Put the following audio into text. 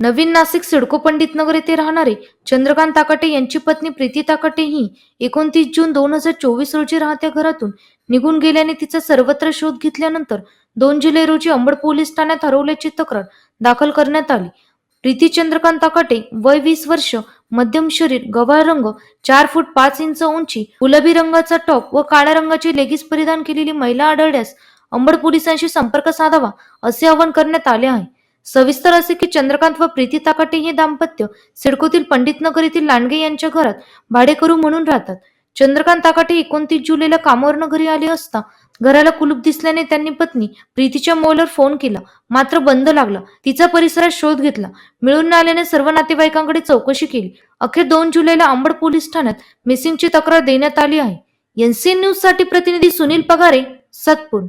नवीन नाशिक सिडको पंडित नगर येथे राहणारे चंद्रकांत ताकाटे यांची पत्नी प्रीती ताकाटे ही एकोणतीस जून दोन हजार चोवीस रोजी राहत्या घरातून निघून गेल्याने तिचा सर्वत्र शोध घेतल्यानंतर दोन जुलै रोजी अंबड पोलीस ठाण्यात हरवल्याची तक्रार दाखल करण्यात आली. प्रीती चंद्रकांत ताकाटे वय वीस वर्ष मध्यम शरीर गव्हाळ रंग चार फूट पाच इंच उंची गुलाबी रंगाचा टॉप व काळ्या रंगाची लेगीज परिधान केलेली महिला आढळल्यास अंबड पोलिसांशी संपर्क साधावा असे आवाहन करण्यात आले आहे. सविस्तर असे की चंद्रकांत व प्रीती ताकाटे हे दाम्पत्य सिडकोतील पंडितनगर येथील लांडगे यांच्या घरात भाडेकरू म्हणून राहतात. चंद्रकांत ताकाटे एकोणतीस जुलैला कामावरनं घरी आले असता घराला कुलूप दिसल्याने त्यांनी पत्नी प्रीतीच्या मोलवर फोन केला. मात्र बंद लागला. तिचा परिसरात शोध घेतला. मिळून न आल्याने सर्व नातेवाईकांकडे चौकशी केली. अखेर दोन जुलैला अंबड पोलीस ठाण्यात मिसिंगची तक्रार देण्यात आली आहे. एनसीएन न्यूजसाठी प्रतिनिधी सुनील पगारे सातपूर.